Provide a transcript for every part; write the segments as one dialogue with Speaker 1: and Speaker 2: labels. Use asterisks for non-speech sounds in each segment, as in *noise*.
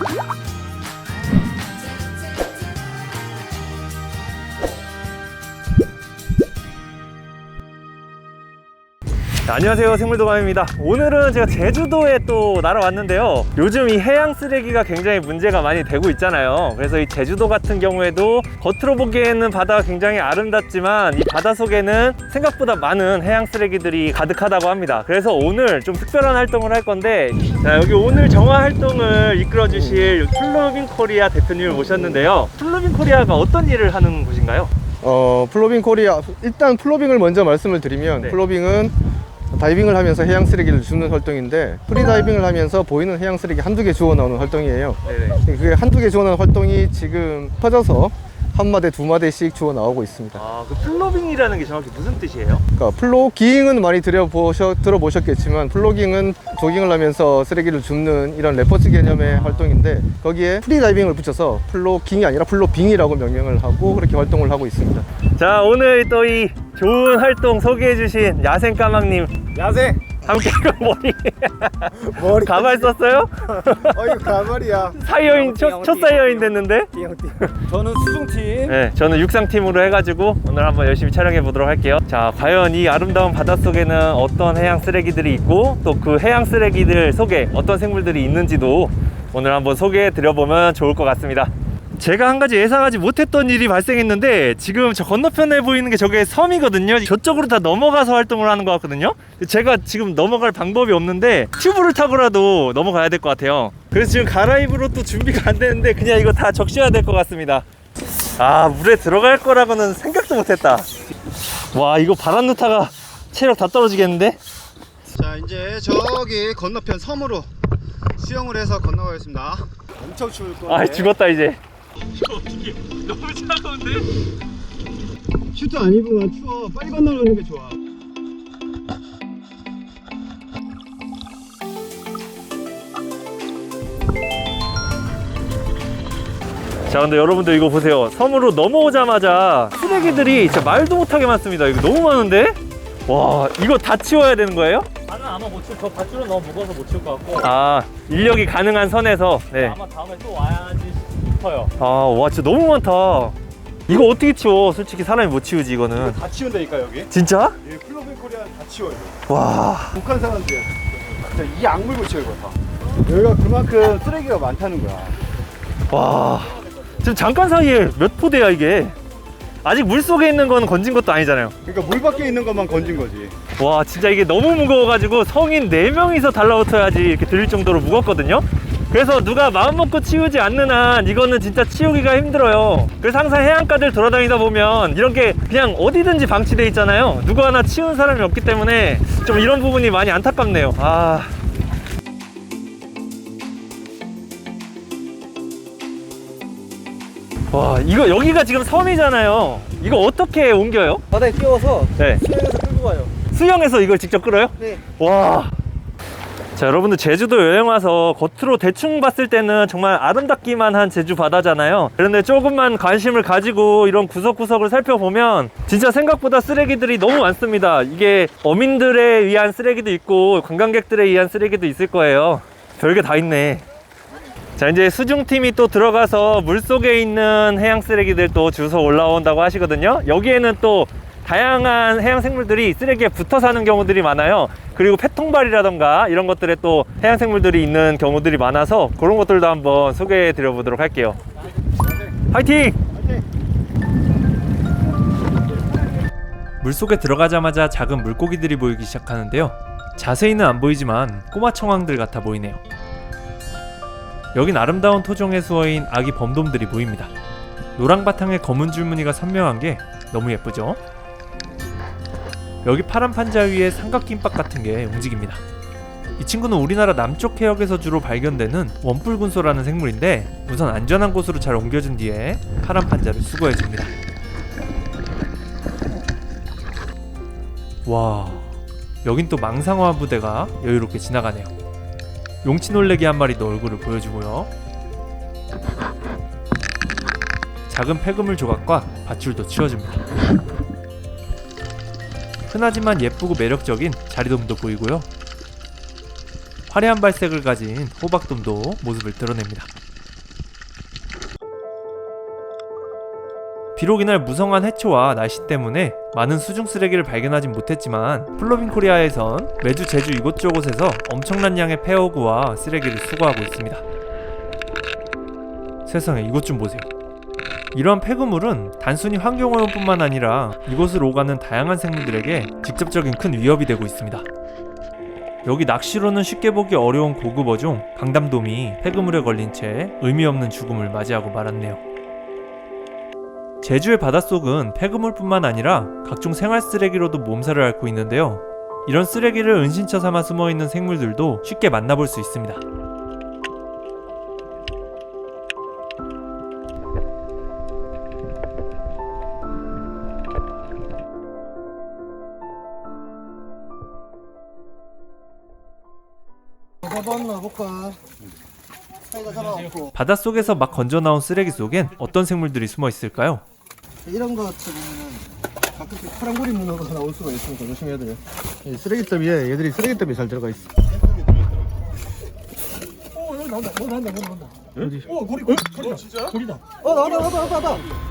Speaker 1: 네, 안녕하세요 생물도감입니다. 오늘은 제가 제주도에 또 날아왔는데요. 요즘 이 해양 쓰레기가 굉장히 문제가 많이 되고 있잖아요. 그래서 이 제주도 같은 경우에도 겉으로 보기에는 바다가 굉장히 아름답지만 이 바다 속에는 생각보다 많은 해양 쓰레기들이 가득하다고 합니다. 그래서 오늘 좀 특별한 활동을 할 건데 자, 여기 오늘 정화 활동을 이끌어 주실 플로빙 코리아 대표님을 모셨는데요. 플로빙 코리아가 어떤 일을 하는 곳인가요?
Speaker 2: 어, 플로빙 코리아 일단 플로빙을 먼저 말씀을 드리면
Speaker 1: 네.
Speaker 2: 플로빙은 다이빙을 하면서 해양 쓰레기를 줍는 활동인데 프리다이빙을 하면서 보이는 해양 쓰레기 한두 개 주워 나오는 활동이에요.
Speaker 1: 네네
Speaker 2: 그게 한두 개 주워 나오는 활동이 지금 퍼져서 한 마대 두 마대씩 주워 나오고 있습니다.
Speaker 1: 아, 그 플로빙이라는 게 정확히 무슨 뜻이에요?
Speaker 2: 그러니까 플로깅은 많이 들어보셔, 들어보셨겠지만 플로깅은 조깅을 하면서 쓰레기를 줍는 이런 레포츠 개념의 활동인데 거기에 프리다이빙을 붙여서 플로깅이 아니라 플로빙이라고 명명을 하고 그렇게 활동을 하고 있습니다.
Speaker 1: 자 오늘 또 이 좋은 활동 소개해주신 야생 까망님.
Speaker 2: 야생!
Speaker 1: 함께 그 머리. *laughs*
Speaker 2: 머리.
Speaker 1: 가발 썼어요? *laughs*
Speaker 2: 어 이거 가발이야.
Speaker 1: 사이어인 첫, 첫 사이어인 됐는데?
Speaker 2: 저는 수중팀.
Speaker 1: 네 저는 육상팀으로 해가지고 오늘 한번 열심히 촬영해 보도록 할게요. 자 과연 이 아름다운 바닷속에는 어떤 해양 쓰레기들이 있고 또 그 해양 쓰레기들 속에 어떤 생물들이 있는지도 오늘 한번 소개해 드려보면 좋을 것 같습니다 제가 한 가지 예상하지 못했던 일이 발생했는데 지금 저 건너편에 보이는 게 저게 섬이거든요. 저쪽으로 다 넘어가서 활동을 하는 것 같거든요. 제가 지금 넘어갈 방법이 없는데 튜브를 타고라도 넘어가야 될 것 같아요. 그래서 지금 가라입으로 또 준비가 안 되는데 그냥 이거 다 적셔야 될 것 같습니다. 아 물에 들어갈 거라고는 생각도 못했다. 와 이거 바람누타가 체력 다 떨어지겠는데?
Speaker 3: 자 이제 저기 건너편 섬으로 수영을 해서 건너가겠습니다. 엄청 추울 건데.
Speaker 1: 아 죽었다 이제 어떻게 너무 차가운데
Speaker 3: 슈트 안 입으면 추워. 빨리 건너가는 게 좋아.
Speaker 1: 자 근데 여러분들 이거 보세요. 섬으로 넘어오자마자 쓰레기들이 진짜 말도 못하게 많습니다. 이거 너무 많은데? 와 이거 다 치워야 되는 거예요?
Speaker 4: 나는 아마 못 치울 저 밧줄은 너무 무거워서 못 치울 것 같고.
Speaker 1: 아 인력이 가능한 선에서. 네.
Speaker 4: 아마 다음에 또 와야지 싶어요.
Speaker 1: 아 와 진짜 너무 많다. 이거 어떻게 치워? 솔직히 사람이 못 치우지 이거는.
Speaker 3: 다 치운다니까 여기?
Speaker 1: 진짜?
Speaker 3: 이 플로빙 코리아는 다 치워요.
Speaker 1: 와.
Speaker 3: 북한 사람들. 진짜 이 악 물고 치워 이거 다. 여기가 그만큼 쓰레기가 많다는 거야.
Speaker 1: 와. 지금 잠깐 사이에 몇 포대야 이게? 아직 물 속에 있는 건 건진 것도 아니잖아요.
Speaker 3: 그러니까 물 밖에 있는 것만 건진 거지.
Speaker 1: 와 진짜 이게 너무 무거워가지고 성인 4명이서 달라붙어야지 이렇게 들릴 정도로 무겁거든요 그래서 누가 마음 먹고 치우지 않는 한 이거는 진짜 치우기가 힘들어요 그래서 항상 해안가들 돌아다니다 보면 이런 게 그냥 어디든지 방치돼 있잖아요 누구 하나 치운 사람이 없기 때문에 좀 이런 부분이 많이 안타깝네요 아 와, 이거 여기가 지금 섬이잖아요. 이거 어떻게 옮겨요?
Speaker 2: 바다에 뛰어서
Speaker 1: 네.
Speaker 2: 수영해서 끌고 가요.
Speaker 1: 수영해서 이걸 직접 끌어요?
Speaker 2: 네.
Speaker 1: 와. 자, 여러분들 제주도 여행 와서 겉으로 대충 봤을 때는 정말 아름답기만 한 제주 바다잖아요. 그런데 조금만 관심을 가지고 이런 구석구석을 살펴보면 진짜 생각보다 쓰레기들이 너무 많습니다. 이게 어민들에 의한 쓰레기도 있고 관광객들에 의한 쓰레기도 있을 거예요. 별게 다 있네. 자 이제 수중팀이 또 들어가서 물속에 있는 해양 쓰레기들 또 주워 올라온다고 하시거든요 여기에는 또 다양한 해양 생물들이 쓰레기에 붙어 사는 경우들이 많아요 그리고 페통발이라던가 이런 것들에 또 해양 생물들이 있는 경우들이 많아서 그런 것들도 한번 소개해 드려 보도록 할게요 화이팅!
Speaker 5: 물속에 들어가자마자 작은 물고기들이 보이기 시작하는데요. 자세히는 안 보이지만 꼬마 청황들 같아 보이네요. 여긴 아름다운 토종의 수어인 아기 범돔들이 보입니다. 노랑 바탕에 검은 줄무늬가 선명한 게 너무 예쁘죠? 여기 파란 판자 위에 삼각김밥 같은 게 움직입니다. 이 친구는 우리나라 남쪽 해역에서 주로 발견되는 원뿔군소라는 생물인데 우선 안전한 곳으로 잘 옮겨준 뒤에 파란 판자를 수거해 줍니다. 와, 여긴 또 망상어화 부대가 여유롭게 지나가네요. 용치 놀래기 한 마리도 얼굴을 보여주고요. 작은 폐그물 조각과 밧줄도 치워줍니다. 흔하지만 예쁘고 매력적인 자리돔도 보이고요. 화려한 발색을 가진 호박돔도 모습을 드러냅니다.
Speaker 1: 비록 이날 무성한 해초와 날씨 때문에 많은 수중 쓰레기를 발견하진 못했지만 플로빈 코리아에선 매주 제주 이곳저곳에서 엄청난 양의 폐허구와 쓰레기를 수거하고 있습니다. 세상에 이것 좀 보세요. 이러한 폐구물은 단순히 환경오염뿐만 아니라 이곳을 오가는 다양한 생물들에게 직접적인 큰 위협이 되고 있습니다. 여기 낚시로는 쉽게 보기 어려운 고급 어종 강담돔이 폐그물에 걸린 채 의미 없는 죽음을 맞이하고 말았네요. 제주의 바닷속은 폐그물뿐만 아니라 각종 생활 쓰레기로도 몸살을 앓고 있는데요. 이런 쓰레기를 은신처 삼아 숨어 있는 생물들도 쉽게 만나볼 수 있습니다. 바닷속에서 막 건져 나온 쓰레기 속엔 어떤 생물들이 숨어 있을까요?
Speaker 2: 이런 거 같은 경우는 가끔씩 파란고리 문어가 나올 수가 있으니까 조심해야 돼요. 이 쓰레기더미에 얘들이 쓰레기더미에 잘 들어가 있어. 어 여기 나온다. 뭐 나온다. 뭐 나온다. 어디? 어 고리 고리 고리다. 진짜? 고리다. 어 나왔다 나왔다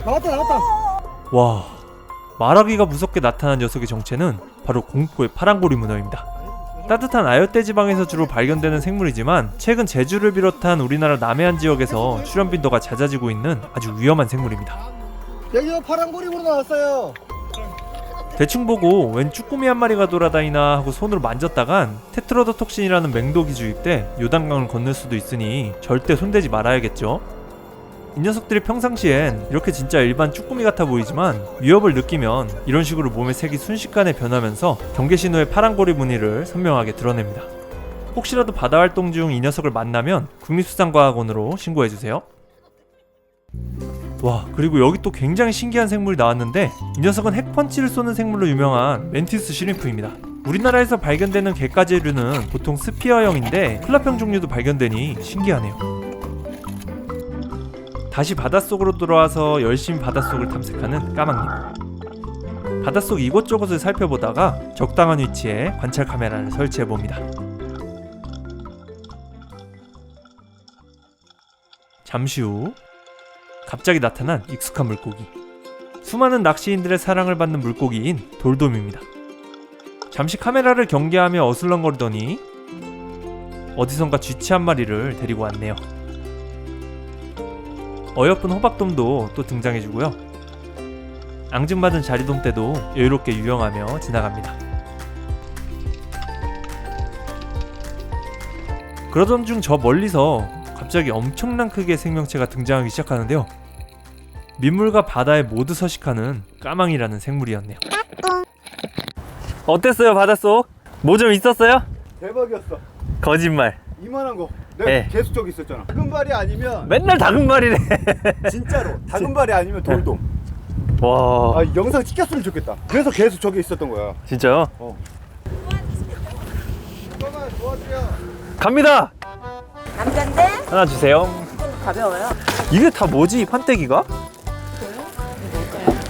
Speaker 2: 나왔다 나왔다.
Speaker 1: 와, 말하기가 무섭게 나타난 녀석의 정체는 바로 공포의 파랑고리 문어입니다. 따뜻한 아열대 지방에서 주로 발견되는 생물이지만 최근 제주를 비롯한 우리나라 남해안 지역에서 출현 빈도가 잦아지고 있는 아주 위험한 생물입니다.
Speaker 2: 여기요 파란고리 문어 나왔어요.
Speaker 1: 대충 보고 웬 쭈꾸미 한 마리가 돌아다니나 하고 손으로 만졌다간 테트로도톡신이라는 맹독이 주입돼 요단강을 건널 수도 있으니 절대 손대지 말아야겠죠. 이 녀석들이 평상시엔 이렇게 진짜 일반 쭈꾸미 같아 보이지만 위협을 느끼면 이런 식으로 몸의 색이 순식간에 변하면서 경계 신호의 파란 고리 무늬를 선명하게 드러냅니다. 혹시라도 바다 활동 중 이 녀석을 만나면 국립수산과학원으로 신고해 주세요. 와 그리고 여기 또 굉장히 신기한 생물이 나왔는데 이 녀석은 핵펀치를 쏘는 생물로 유명한 멘티스 시림프입니다 우리나라에서 발견되는 개까지류는 보통 스피어형인데 플라평 종류도 발견되니 신기하네요 다시 바닷속으로 돌아와서 열심히 바닷속을 탐색하는 까망님 바닷속 이곳저곳을 살펴보다가 적당한 위치에 관찰 카메라를 설치해 봅니다 잠시 후 갑자기 나타난 익숙한 물고기. 수많은 낚시인들의 사랑을 받는 물고기인 돌돔입니다. 잠시 카메라를 경계하며 어슬렁거리더니 어디선가 쥐치 한 마리를 데리고 왔네요. 어여쁜 호박돔도 또 등장해주고요. 앙증맞은 자리돔 때도 여유롭게 유영하며 지나갑니다. 그러던 중 저 멀리서 갑자기 엄청난 크기의 생명체가 등장하기 시작하는데요. 민물과 바다에 모두 서식하는 까망이라는 생물이었네요.
Speaker 6: 어땠어요 바닷속? 뭐 좀 있었어요?
Speaker 3: 대박이었어.
Speaker 6: 거짓말.
Speaker 3: 이만한 거.
Speaker 6: 네.
Speaker 3: 내가 계속 저기 있었잖아. 금발이 아니면
Speaker 6: 맨날 다금말이네.
Speaker 3: 진짜로 *laughs* 다금발이 아니면 돌돔.
Speaker 6: 와
Speaker 3: 아 영상 찍혔으면 좋겠다. 그래서 계속 저기 있었던 거야.
Speaker 6: 진짜요?
Speaker 3: 잠깐만 도와주려.
Speaker 6: 갑니다.
Speaker 7: 남잔데
Speaker 6: 하나 주세요.
Speaker 7: 가벼워요.
Speaker 6: 이게 다 뭐지 판때기가?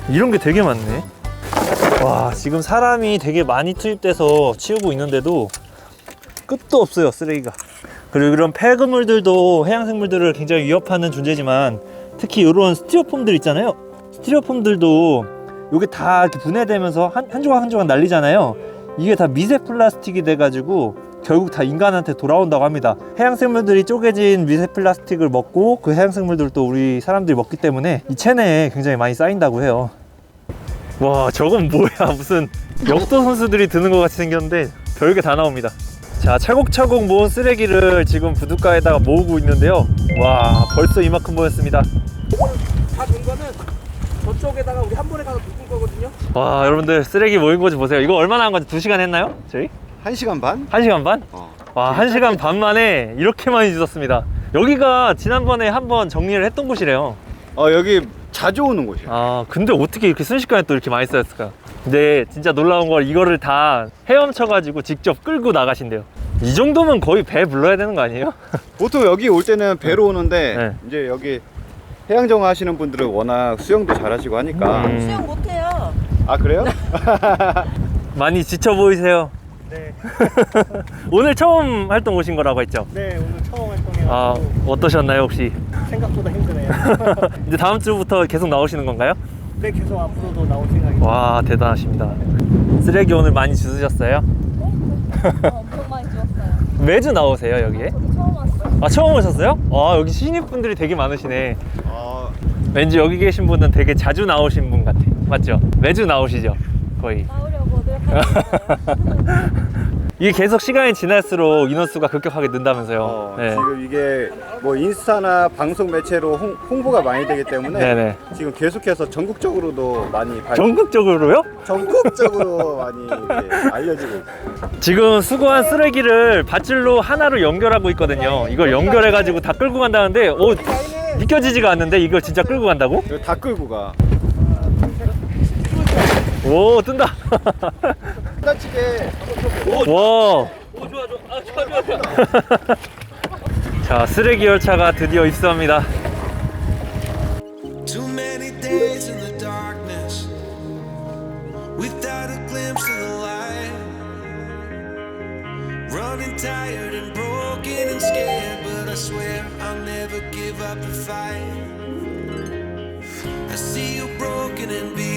Speaker 6: 이런 게 되게 많네. 와 지금 사람이 되게 많이 투입돼서 치우고 있는데도 끝도 없어요 쓰레기가. 그리고 이런 폐그물들도 해양생물들을 굉장히 위협하는 존재지만 특히 이런 스티로폼들 있잖아요. 스티로폼들도 이게 다 이렇게 분해되면서 한, 한 조각 한 조각 날리잖아요. 이게 다 미세 플라스틱이 돼가지고 결국 다 인간한테 돌아온다고 합니다. 해양생물들이 쪼개진 미세 플라스틱을 먹고 그 해양생물들도 우리 사람들이 먹기 때문에 이 체내에 굉장히 많이 쌓인다고 해요. 와 저건 뭐야 무슨 역도 선수들이 드는 것 같이 생겼는데 별게 다 나옵니다. 자 차곡차곡 모은 쓰레기를 지금 부둣가에다가 모으고 있는데요. 와 벌써 이만큼 모였습니다.
Speaker 2: 다든 거는 저쪽에다가 우리 한 번에 가서 묶을 거거든요.
Speaker 6: 와 여러분들 쓰레기 모인 거좀 보세요. 이거 얼마나 한 거지? 두 시간 했나요? 저희?
Speaker 3: 한 시간 반?
Speaker 6: 한 시간 반?
Speaker 3: 어.
Speaker 6: 와, 한 시간 반 만에 이렇게 많이 주셨습니다. 여기가 지난번에 한번 정리를 했던 곳이래요.
Speaker 3: 어 여기 자주 오는 곳이야.
Speaker 6: 아, 근데 어떻게 이렇게 순식간에 또 이렇게 많이 쌓였을까? 근데 진짜 놀라운 건 이거를 다 헤엄쳐 가지고 직접 끌고 나가신대요. 이 정도면 거의 배 불러야 되는 거 아니에요? *laughs*
Speaker 3: 보통 여기 올 때는 배로 오는데
Speaker 6: 네.
Speaker 3: 이제 여기 해양정화 하시는 분들은 워낙 수영도 잘하시고 하니까
Speaker 6: 음.
Speaker 7: 수영 못해요.
Speaker 3: 아 그래요? *laughs*
Speaker 6: 많이 지쳐 보이세요.
Speaker 2: 네. *laughs*
Speaker 6: 오늘 처음 활동 오신 거라고 했죠?
Speaker 2: 네 오늘 처음.
Speaker 6: 아, 어떠셨나요, 혹시?
Speaker 2: 생각보다 힘드네요. *laughs*
Speaker 6: 이제 다음 주부터 계속 나오시는 건가요?
Speaker 4: 네, 계속 앞으로도 나올 생각입니다.
Speaker 1: 와 대단하십니다. 쓰레기 오늘 많이 주우셨어요?
Speaker 6: 엄청 많이 주웠어요.
Speaker 1: 매주 나오세요 여기에?
Speaker 6: 저도 처음 왔어요.
Speaker 1: 아 처음 오셨어요? 아 여기 신입분들이 되게 많으시네.
Speaker 3: 아,
Speaker 1: 왠지 여기 계신 분은 되게 자주 나오신 분 같아. 맞죠? 매주 나오시죠? 거의.
Speaker 6: 나오려고 노력하고 *laughs*
Speaker 1: 이게 계속 시간이 지날수록 인원수가 급격하게 는다면서요.
Speaker 3: 어,
Speaker 1: 네.
Speaker 3: 지금 이게 뭐 인스타나 방송 매체로 홍, 홍보가 많이 되기 때문에
Speaker 1: 네네.
Speaker 3: 지금 계속해서 전국적으로도 많이 발...
Speaker 1: 전국적으로요?
Speaker 3: 전국적으로 많이 알려지고 있어요.
Speaker 1: 지금 수거한 쓰레기를 밧줄로 하나로 연결하고 있거든요. 이걸 연결해 가지고 다 끌고 간다는데, 오, 믿겨지지가 않는데 이걸 진짜 끌고 간다고?
Speaker 3: 다 끌고 가.
Speaker 1: 오, 뜬다. *laughs*
Speaker 3: 끝나치게
Speaker 1: 와. 자, 쓰레기 열차가 드디어 입수합니다.
Speaker 8: Too many days in the darkness without a glimpse of the light. Running tired and broken and scared, but I swear I'll never give up the fight. I see you broken and beat.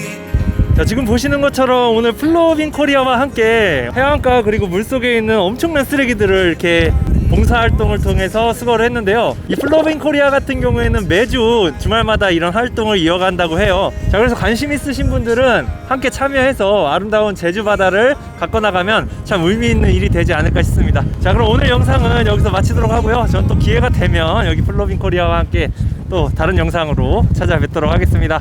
Speaker 1: 자, 지금 보시는 것처럼 오늘 플로빙 코리아와 함께 해안가 그리고 물속에 있는 엄청난 쓰레기들을 이렇게 봉사활동을 통해서 수거를 했는데요. 이 플로빙 코리아 같은 경우에는 매주 주말마다 이런 활동을 이어간다고 해요. 자, 그래서 관심 있으신 분들은 함께 참여해서 아름다운 제주 바다를 갖고 나가면 참 의미 있는 일이 되지 않을까 싶습니다. 자, 그럼 오늘 영상은 여기서 마치도록 하고요. 전 또 기회가 되면 여기 플로빙 코리아와 함께 또 다른 영상으로 찾아뵙도록 하겠습니다.